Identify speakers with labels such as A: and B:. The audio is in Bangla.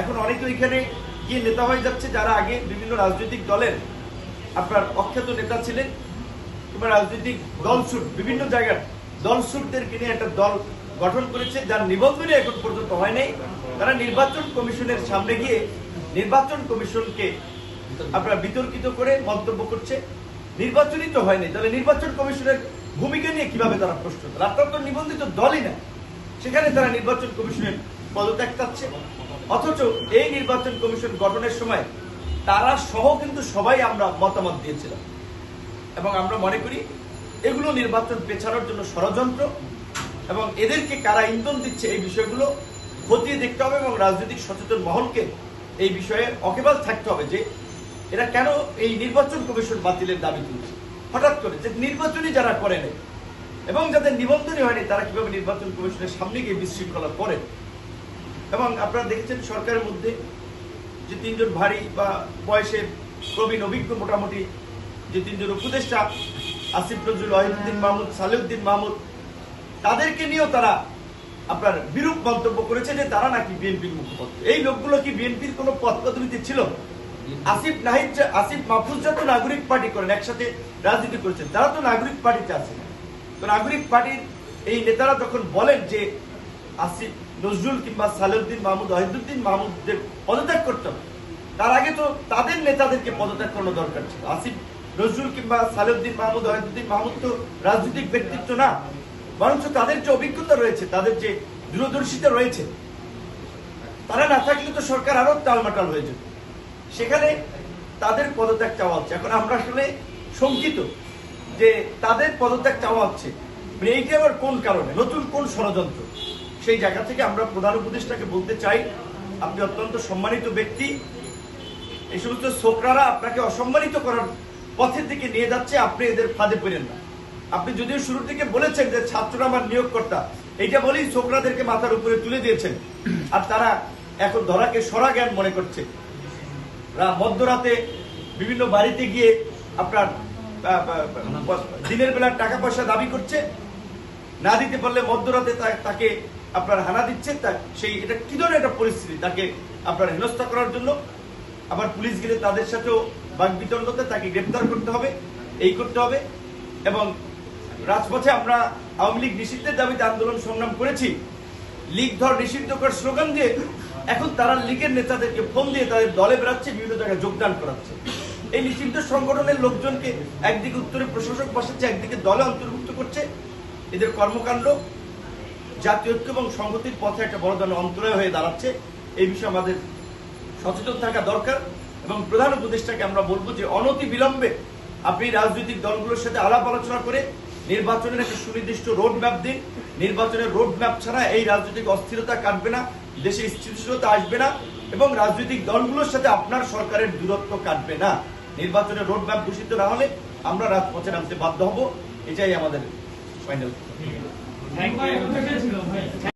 A: এখন অনেকে এখানে গিয়ে নেতা হয়ে যাচ্ছে, যারা আগে বিভিন্ন রাজনৈতিক দলের আপনার অখ্যাত নেতা ছিলেন কিংবা রাজনৈতিক দলসুট, বিভিন্ন জায়গার দলসুটদেরকে নিয়ে একটা দল গঠন করেছে, যার নিবন্ধনই এখন পর্যন্ত হয় নাই। তারা নির্বাচন কমিশনের সামনে গিয়ে নির্বাচন কমিশনকে আপনারা বিতর্কিত করে মন্তব্য করছে। নির্বাচনই তো হয়নি তাহলে নির্বাচন কমিশনের ভূমিকা নিয়ে কীভাবে তারা প্রশ্ন আপনারা তো নিবন্ধিত দলই না। সেখানে তারা নির্বাচন কমিশনের পদত্যাগ চাচ্ছে। অথচ এই নির্বাচন কমিশন গঠনের সময় তারা সহ কিন্তু সবাই আমরা মতামত দিয়েছিলাম। এবং আমরা মনে করি এগুলো নির্বাচন পেছানোর জন্য ষড়যন্ত্র এবং এদেরকে কারা ইন্ধন দিচ্ছে এই বিষয়গুলো খতিয়ে দেখতে হবে এবং রাজনৈতিক সচেতন মহলকে এই বিষয়ে অকেবাল থাকতে হবে যে এরা কেন এই নির্বাচন কমিশন বাতিলের দাবি তুলছে। হঠাৎ করে যে নির্বাচনই যারা করে নেই এবং যাদের নিবন্ধনই হয়নি, তারা কীভাবে নির্বাচন কমিশনের সামনে গিয়ে বিশৃঙ্খলা করে? এবং আপনারা দেখেছেন সরকারের মধ্যে যে তিনজন ভারী বা বয়সে প্রবীণ, অভিজ্ঞ মোটামুটি যে তিনজন উপদেষ্টা, আসিফ নজরুল ওয়াহিদুদ্দিন মাহমুদ, সালেউদ্দিন মাহমুদ, তাদেরকে নিয়েও তারা আপনার বিরূপ মন্তব্য করেছে যে তারা নাকি বিএনপির মুখপাত্র। এই লোকগুলো কি বিএনপির কোনো পদ পদবিতে ছিল? আসিফ নাহিদ আসিফ মাহফুজরা তো নাগরিক পার্টি করেন, একসাথে রাজনীতি করেছেন। তারা তো নাগরিক পার্টিতে আছেন তো নাগরিক পার্টির এই নেতারা যখন বলেন যে আসিফ নজরুল কিংবা সালেউদ্দিন মাহমুদ, ওয়াহিদুদ্দিন মাহমুদদের পদত্যাগ করতে হবে। তার আগে তো তাদের নেতাদেরকে পদত্যাগ করানো দরকার ছিল। আসিফ নজরুল কিংবা সালেউদ্দিন মাহমুদ, ওয়াহিদুদ্দিন মাহমুদ তো রাজনৈতিক ব্যক্তিত্ব না। বরঞ্চ তাদের যে অভিজ্ঞতা রয়েছে, তাদের যে দূরদর্শিতা রয়েছে, তারা না থাকলে তো সরকার আরও টালমাটাল হয়ে যেত। সেখানে তাদের পদত্যাগ চাওয়া হচ্ছে। এখন আমরা আসলে শঙ্কিত যে তাদের পদত্যাগ চাওয়া হচ্ছে। এইটা আবার কোন কারণে? নতুন কোন ষড়যন্ত্র? সেই জায়গা থেকে আমরা প্রধান উপদেষ্টাকে বলতে চাই। আপনি অত্যন্ত সম্মানিত ব্যক্তি। এই সমস্ত ছোকরারা আপনাকে অসম্মানিত করার পথের দিকে নিয়ে যাচ্ছে, আপনি এদের ফাঁদে পড়েন না। আপনি যদিও শুরুর দিকে বলেছেন যে ছাত্ররা আমার নিয়োগকর্তা, এইটা বলেই ছোকরাদেরকে মাথার উপরে তুলে দিয়েছেন। আর তারা এখন ধরাকে সরা জ্ঞান মনে করছে। মধ্যরাতে বিভিন্ন বাড়িতে গিয়ে আপনার দিনের বেলা টাকা পয়সা দাবি করছে। না দিতে পারলে মধ্যরাতে তাকে আপনার হানা দিচ্ছে, তা সেই এটা কি ধরনের একটা পরিস্থিতি? তাকে আপনার হেনস্থা করার জন্য আবার পুলিশ গেলে তাদের সাথেও বাক বিতণ্ডতে তাকে গ্রেপ্তার করতে হবে, এই করতে হবে। এবং রাজপথে আমরা আওয়ামী লীগ নিষিদ্ধের দাবিতে আন্দোলন সংগ্রাম করেছি। লীগ ধর নিষিদ্ধ করার স্লোগান দিয়ে এখন তারা লীগের নেতাদেরকে ফোন দিয়ে তাদের দলে বেড়াচ্ছে, বিভিন্ন জায়গায় যোগদান করাচ্ছে। এই নিষিদ্ধ সংগঠনের লোকজনকে একদিকে উত্তরে প্রশাসক বসাচ্ছে, একদিকে দলে অন্তর্ভুক্ত করছে। এদের কর্মকাণ্ড জাতীয় ঐক্য এবং সংহতির পথে একটা বড় ধরনের অন্তরায় হয়ে দাঁড়াচ্ছে। এই বিষয়ে আমাদের সচেতন থাকা দরকার এবং প্রধান উপদেষ্টাকে আমরা বলব যে অনতি বিলম্বে আপনি রাজনৈতিক দলগুলোর সাথে আলাপ আলোচনা করে নির্বাচনের একটা সুনির্দিষ্ট রোড ম্যাপ দিন। নির্বাচনের রোড ম্যাপ ছাড়া এই রাজনৈতিক অস্থিরতা কাটবে না, দেশে স্থিতিশীলতা আসবে না এবং রাজনৈতিক দলগুলোর সাথে আপনার সরকারের দূরত্ব কাটবে না। নির্বাচনের রোড ম্যাপ দূষিত না হলে আমরা রাজপথে নামতে বাধ্য হব। এটাই আমাদের ফাইনাল
B: 백과역페스티벌快.